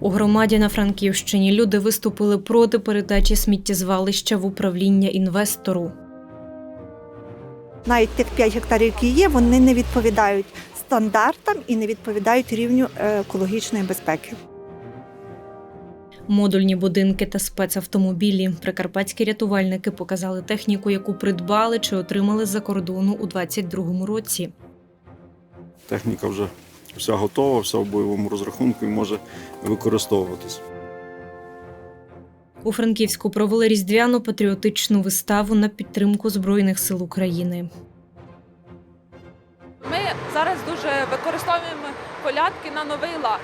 У громаді на Франківщині люди виступили проти передачі сміттєзвалища в управління інвестору. навіть тих 5 гектарів, які є, вони не відповідають стандартам і не відповідають рівню е, екологічної безпеки. Модульні будинки та спецавтомобілі. Прикарпатські рятувальники показали техніку, яку придбали чи отримали з-за кордону у 2022 році. Техніка вже вся готова, вся в бойовому розрахунку і може використовуватись. У Франківську провели різдвяну патріотичну виставу на підтримку Збройних сил України. Ми зараз дуже використовуємо колядки на новий лад.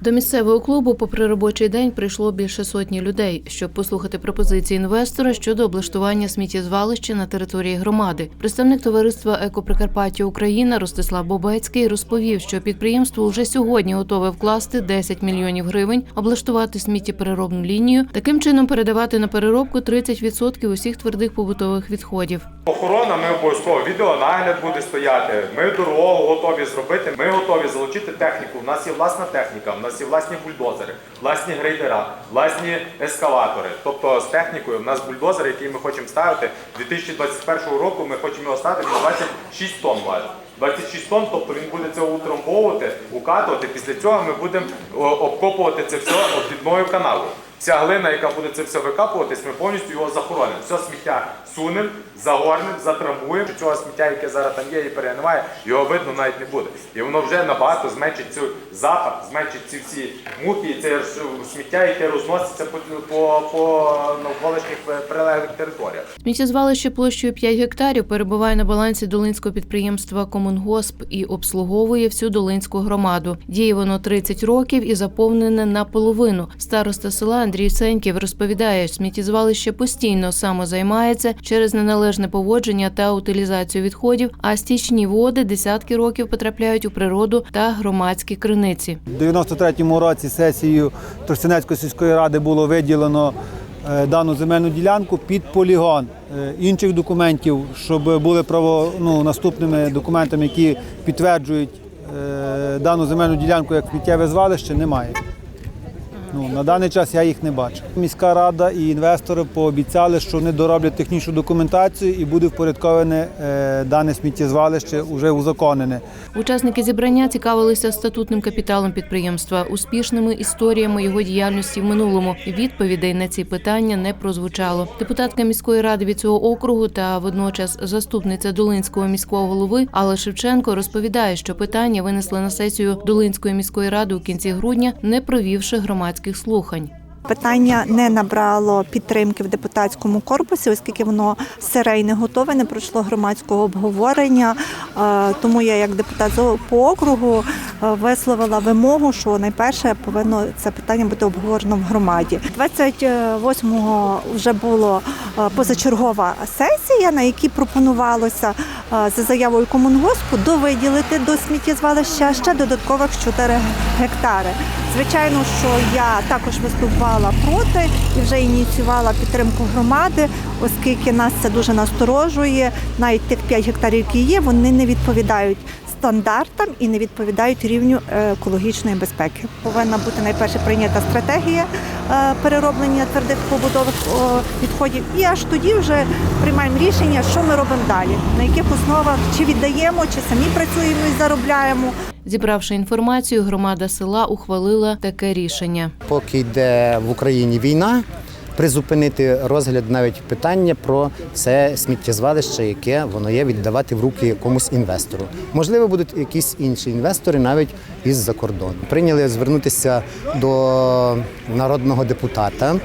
До місцевого клубу, попри робочий день, прийшло більше сотні людей, щоб послухати пропозиції інвестора щодо облаштування сміттєзвалища на території громади. Представник товариства Екоприкарпаття Україна Ростислав Бобецький розповів, що підприємство вже сьогодні готове вкласти 10 мільйонів гривень, облаштувати сміттєпереробну лінію, таким чином передавати на переробку 30% усіх твердих побутових відходів. Охорона, ми обов'язково відеонагляд буде стояти. Ми дорогу готові зробити. Ми готові залучити техніку. У нас є власна техніка, нас є власні бульдозери, власні грейдера, власні ескалатори. Тобто з технікою в нас бульдозер, який ми хочемо ставити 2021 року. Ми хочемо його ставити на 26 тонн важить. 26 тонн, тобто він буде це утрамбовувати, укатувати. Після цього ми будемо обкопувати це все обхідною каналою. Ця глина, яка буде це все викапуватись, ми повністю його захоронимо. Все сміття сунемо, загорнемо, затрамбуємо. Цього сміття, яке зараз там є і перегниває, його видно навіть не буде. І воно вже набагато зменшить цю запах, зменшить ці всі мухи, і це сміття, яке розноситься по, по, по навколишніх прилеглих територіях. Сміттєзвалище площею 5 гектарів перебуває на балансі долинського підприємства Комунгосп і обслуговує всю долинську громаду. Діє воно 30 років і заповнене наполовину. Староста села Андрій Сеньків розповідає, сміттєзвалище постійно самозаймається через неналежне поводження та утилізацію відходів, а стічні води десятки років потрапляють у природу та громадські криниці. У 93-му році сесією Тростянецької сільської ради було виділено е, дану земельну ділянку під полігон. Е, Інших документів, щоб були право, ну, наступними документами, які підтверджують е, дану земельну ділянку як сміттєве звалище, немає. Ну, на даний час я їх не бачу. Міська рада і інвестори пообіцяли, що вони дороблять технічну документацію і буде впорядковане е, дане сміттєзвалище, вже узаконене. Учасники зібрання цікавилися статутним капіталом підприємства, успішними історіями його діяльності в минулому. Відповідей на ці питання не прозвучало. Депутатка міської ради від цього округу та водночас заступниця Долинського міського голови Алла Шевченко розповідає, що питання винесли на сесію Долинської міської ради у кінці грудня, не провівши громадських слухань. Питання не набрало підтримки в депутатському корпусі, оскільки воно сире і не готове, не пройшло громадського обговорення. Е, Тому я, як депутат по округу, е, висловила вимогу, що найперше повинно це питання бути обговорено в громаді. 28-го вже була е, позачергова сесія, на якій пропонувалося за заявою комунгоспу довиділити до сміттєзвалища ще додаткових 4 гектари. Звичайно, що я також виступала проти і вже ініціювала підтримку громади, оскільки нас це дуже насторожує. Навіть тих 5 гектарів, які є, вони не відповідають стандартам і не відповідають рівню е, екологічної безпеки. Повинна бути найперше прийнята стратегія е, перероблення твердих побутових відходів, і аж тоді вже приймаємо рішення, що ми робимо далі, на яких основах чи віддаємо, чи самі працюємо і заробляємо. Зібравши інформацію, громада села ухвалила таке рішення. поки йде в Україні війна, призупинити розгляд навіть питання про це сміттєзвалище, яке воно є, віддавати в руки якомусь інвестору. Можливо, будуть якісь інші інвестори навіть із-за кордону. Прийняли звернутися до народного депутата е,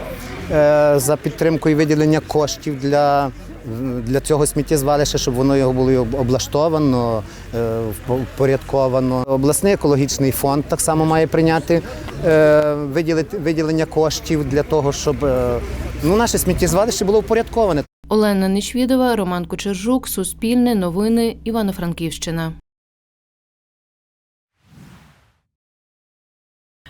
за підтримкою виділення коштів для. Для цього сміттєзвалища, щоб воно його було облаштовано, е, впорядковано. Обласний екологічний фонд так само має прийняти е, виділити виділення коштів для того, щоб е, ну, наше сміттєзвалище було впорядковане. Олена Нечвідова, Роман Кучержук, Суспільне, Новини, Івано-Франківщина.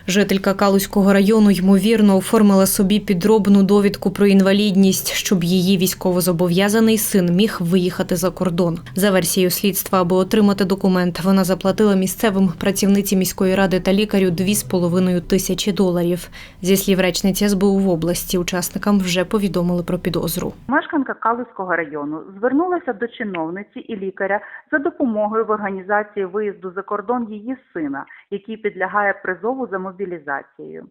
Жителька Калузького району ймовірно оформила собі підробну довідку про інвалідність, щоб її військовозобов'язаний син міг виїхати за кордон. За версією слідства, аби отримати документ, вона заплатила місцевим працівниці міської ради та лікарю 2,5 тисячі доларів. Зі слів речниці СБУ в області, учасникам вже повідомили про підозру. Мешканка Калузького району звернулася до чиновниці і лікаря за допомогою в організації виїзду за кордон її сина, який підлягає призову за мобілізацією.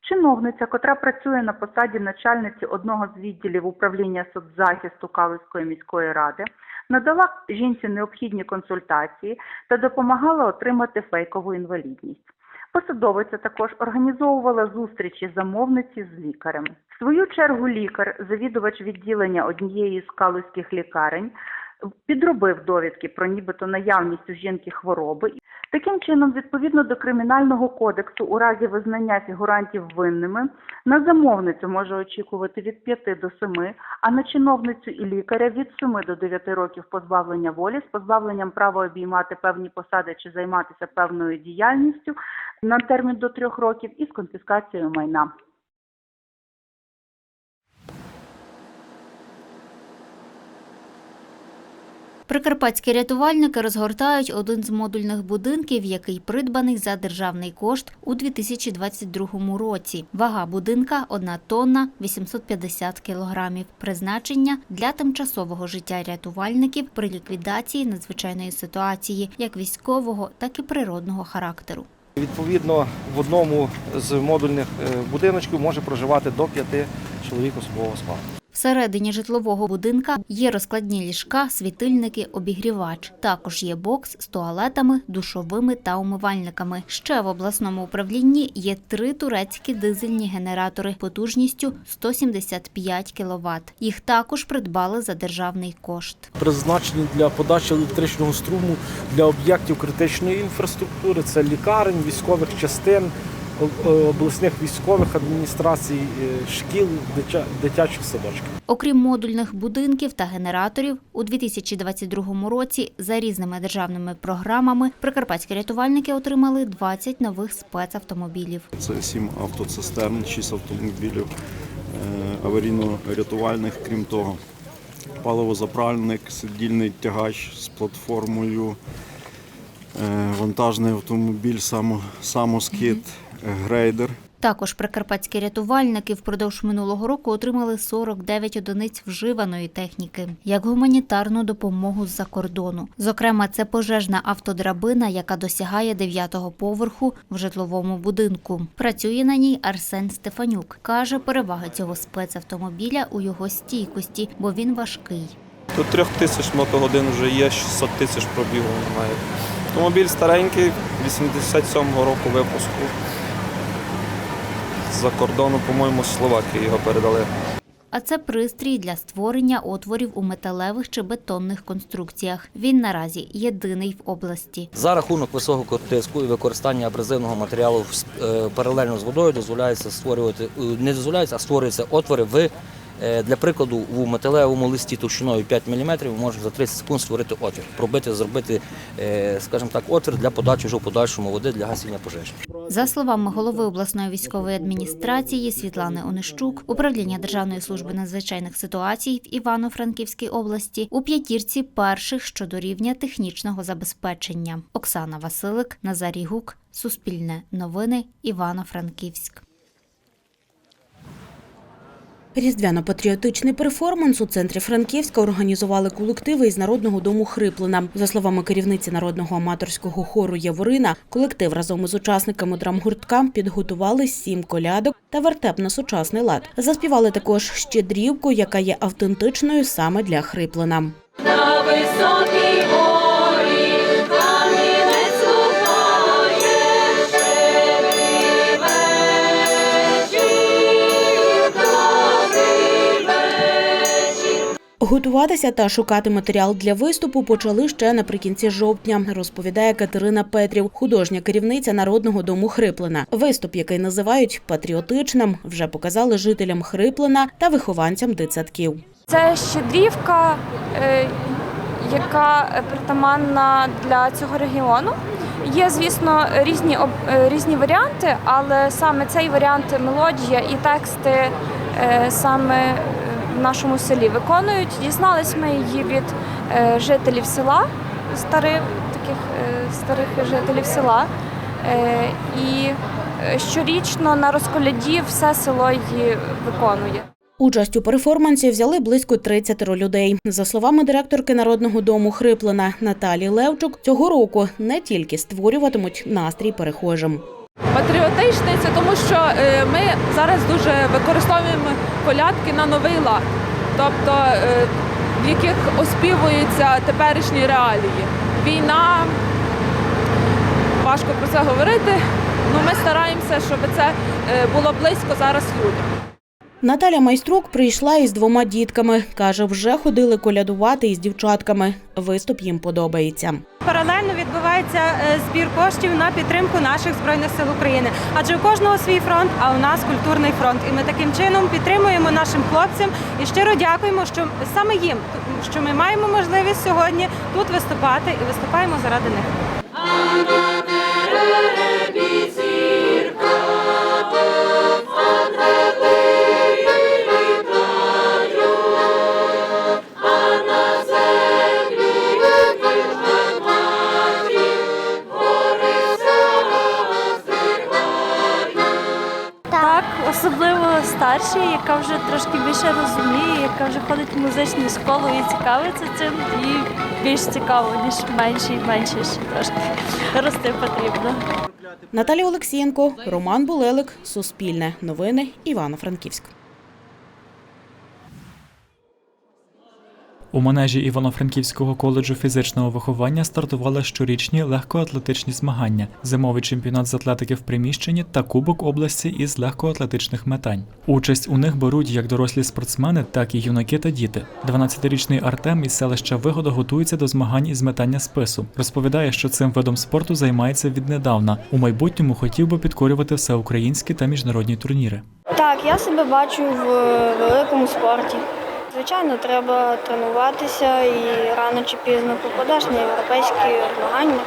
Чиновниця, котра працює на посаді начальниці одного з відділів управління соцзахисту Калузької міської ради, надала жінці необхідні консультації та допомагала отримати фейкову інвалідність. Посадовиця також організовувала зустрічі замовниці з лікарем. В свою чергу лікар, завідувач відділення однієї з калузьких лікарень, підробив довідки про нібито наявність у жінки хвороби. Таким чином, відповідно до кримінального кодексу, у разі визнання фігурантів винними, на замовницю може очікувати від 5 до 7, а на чиновницю і лікаря від 7 до 9 років позбавлення волі з позбавленням права обіймати певні посади чи займатися певною діяльністю на термін до 3 років і з конфіскацією майна. Прикарпатські рятувальники розгортають один з модульних будинків, який придбаний за державний кошт у 2022 році. Вага будинка 1 тонна 850 кілограмів. Призначення для тимчасового життя рятувальників при ліквідації надзвичайної ситуації, як військового, так і природного характеру. Відповідно, в одному з модульних е, будиночків може проживати до п'яти чоловік особового складу. Всередині житлового будинка є розкладні ліжка, світильники, обігрівач. Також є бокс з туалетами, душовими та умивальниками. Ще в обласному управлінні є три турецькі дизельні генератори потужністю 175 кВт. Їх також придбали за державний кошт. Призначені для подачі електричного струму для об'єктів критичної інфраструктури, це лікарень, військових частин, обласних військових адміністрацій, е, шкіл, дитячих садочків. Окрім модульних будинків та генераторів, у 2022 році за різними державними програмами прикарпатські рятувальники отримали 20 нових спецавтомобілів. Це сім автоцистерн, шість автомобілів е, аварійно-рятувальних, крім того, паливозаправник, сидільний тягач з платформою, е, вантажний автомобіль, само, самоскид, е, грейдер. Також прикарпатські рятувальники впродовж минулого року отримали 49 одиниць вживаної техніки як гуманітарну допомогу з-за кордону. Зокрема, це пожежна автодрабина, яка досягає 9-го поверху в житловому будинку. Працює на ній Арсен Стефанюк. каже, перевага цього спецавтомобіля у його стійкості, бо він важкий. До трьох тисяч мотогодин вже є, 600 тисяч пробігу немає. Автомобіль старенький, 87-го року випуску. З-за кордону, по-моєму, з Словакії його передали. А це пристрій для створення отворів у металевих чи бетонних конструкціях. Він наразі єдиний в області. За рахунок високого тиску і використання абразивного матеріалу е, паралельно з водою дозволяється створювати е, не дозволяється, а створюються отвори в е, для прикладу у металевому листі товщиною 5 мм можна за 30 секунд створити отвір, пробити, зробити, скажімо так, отвір для подачі вже в подальшому води для гасіння пожежі. За словами голови обласної військової адміністрації Світлани Онищук, управління Державної служби надзвичайних ситуацій в Івано-Франківській області у п'ятірці перших щодо рівня технічного забезпечення. Оксана Василик, Назарій Гук, Суспільне новини, Івано-Франківськ. Різдвяно-патріотичний перформанс у центрі Франківська організували колективи із народного дому Хриплина. За словами керівниці народного аматорського хору Яворина, колектив разом із учасниками драмгуртка підготували сім колядок та вертеп на сучасний лад. Заспівали також щедрівку, яка є автентичною саме для Хриплина. На високій Готуватися та шукати матеріал для виступу почали ще наприкінці жовтня, розповідає Катерина Петрів, художня керівниця народного дому Хриплина. Виступ, який називають патріотичним, вже показали жителям Хриплина та вихованцям дитсадків. Це щедрівка, е, яка притаманна для цього регіону. Є, звісно, різні е, різні варіанти, але саме цей варіант мелодія і тексти е, саме нашому селі виконують. Дізнались ми її від е, жителів села, старих таких е, старих жителів села. Е, І щорічно на розколяді все село її виконує. Участь у перформансі взяли близько 30 людей. За словами директорки Народного дому Хриплина Наталії Левчук, цього року не тільки створюватимуть настрій перехожим. Патріотичний це тому, що е, ми зараз дуже використовуємо колядки на новий лад, тобто е, в яких оспівуються теперішні реалії. Війна, важко про це говорити. але ми стараємося, щоб це е, було близько зараз людям. Наталя Майструк прийшла із двома дітками. Каже, вже ходили колядувати із дівчатками. Виступ їм подобається. Паралельно відбувається е, збір коштів на підтримку наших збройних сил України. Адже у кожного свій фронт, а у нас культурний фронт. І ми таким чином підтримуємо нашим хлопцям і щиро дякуємо, що саме їм, що ми маємо можливість сьогодні тут виступати і виступаємо заради них. Старші, яка вже трошки більше розуміє, яка вже ходить в музичну школу і цікавиться цим, їй більш цікаво, ніж менше і менше ще трошки рости потрібно. Наталія Олексієнко, Роман Булелик, Суспільне, Новини, Івано-Франківськ. У манежі Івано-Франківського коледжу фізичного виховання стартували щорічні легкоатлетичні змагання, зимовий чемпіонат з атлетики в приміщенні та Кубок області із легкоатлетичних метань. Участь у них беруть як дорослі спортсмени, так і юнаки та діти. 12-річний Артем із селища Вигода готується до змагань із метання спису. Розповідає, що цим видом спорту займається віднедавна. У майбутньому хотів би підкорювати всеукраїнські та міжнародні турніри. Так, я себе бачу в великому спорті. Звичайно, треба тренуватися і рано чи пізно попадеш на європейські змагання.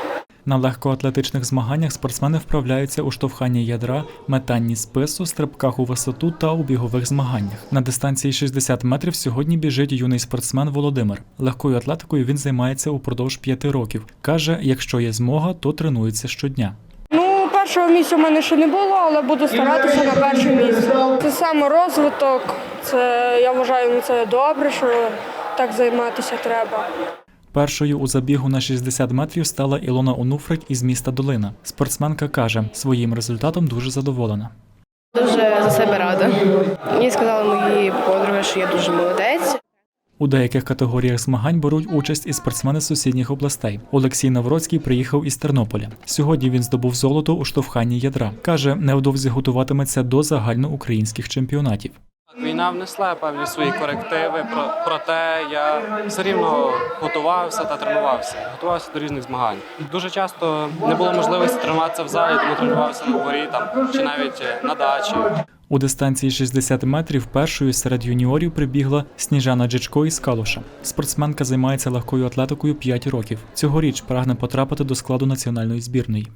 На легкоатлетичних змаганнях спортсмени вправляються у штовханні ядра, метанні спису, стрибках у висоту та у бігових змаганнях. На дистанції 60 метрів сьогодні біжить юний спортсмен Володимир. Легкою атлетикою він займається упродовж п'яти років. каже, якщо є змога, то тренується щодня. Ну, першого місця в мене ще не було, але буду старатися на перше місце. Це саморозвиток. Це я вважаю, ну, це добре, що так займатися треба. Першою у забігу на 60 метрів стала Ілона Онуфрик із міста Долина. Спортсменка каже, своїм результатом дуже задоволена. Дуже за себе рада. Мені сказали мої подруги, що я дуже молодець. У деяких категоріях змагань беруть участь і спортсмени з сусідніх областей. Олексій Навроцький приїхав із Тернополя. Сьогодні він здобув золото у штовханні ядра. каже, невдовзі готуватиметься до загальноукраїнських чемпіонатів. Війна внесла певні свої корективи, про- проте я все рівно готувався та тренувався. Готувався до різних змагань. Дуже часто не було можливості тренуватися в залі, тому тренувався на дворі там чи навіть е, на дачі. У дистанції 60 метрів першою серед юніорів прибігла Сніжана Джичко із Калуша. Спортсменка займається легкою атлетикою 5 років. Цьогоріч прагне потрапити до складу національної збірної.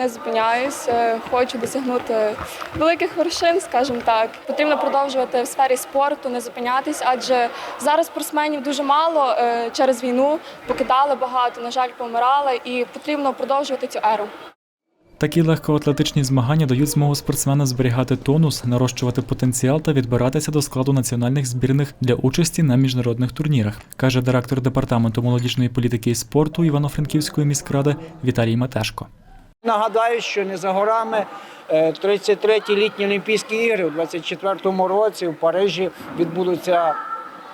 Не зупиняюся, хочу досягнути великих вершин, скажімо так. Потрібно продовжувати в сфері спорту, не зупинятись, адже зараз спортсменів дуже мало е, через війну, покидали багато, на жаль, помирали, і потрібно продовжувати цю еру. Такі легкоатлетичні змагання дають змогу спортсменам зберігати тонус, нарощувати потенціал та відбиратися до складу національних збірних для участі на міжнародних турнірах, каже директор департаменту молодіжної політики і спорту Івано-Франківської міськради Віталій Матешко. Нагадаю, що не за горами е, 33-ті літні Олімпійські ігри у 24-му році в Парижі відбудуться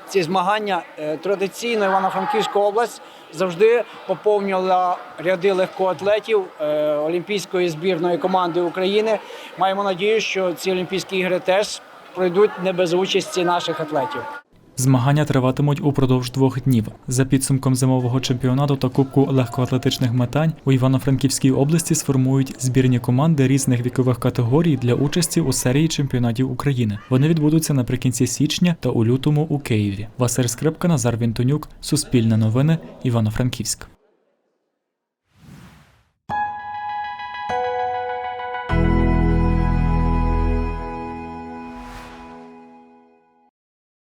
ці змагання. Е, Традиційно Івано-Франківська область завжди поповнювала ряди легкоатлетів е, Олімпійської збірної команди України. Маємо надію, що ці Олімпійські ігри теж пройдуть не без участі наших атлетів. Змагання триватимуть упродовж двох днів. За підсумком зимового чемпіонату та кубку легкоатлетичних метань у Івано-Франківській області сформують збірні команди різних вікових категорій для участі у серії чемпіонатів України. Вони відбудуться наприкінці січня та у лютому у Києві. Василь Скрипка, Назар Вінтонюк, Суспільне новини, Івано-Франківськ.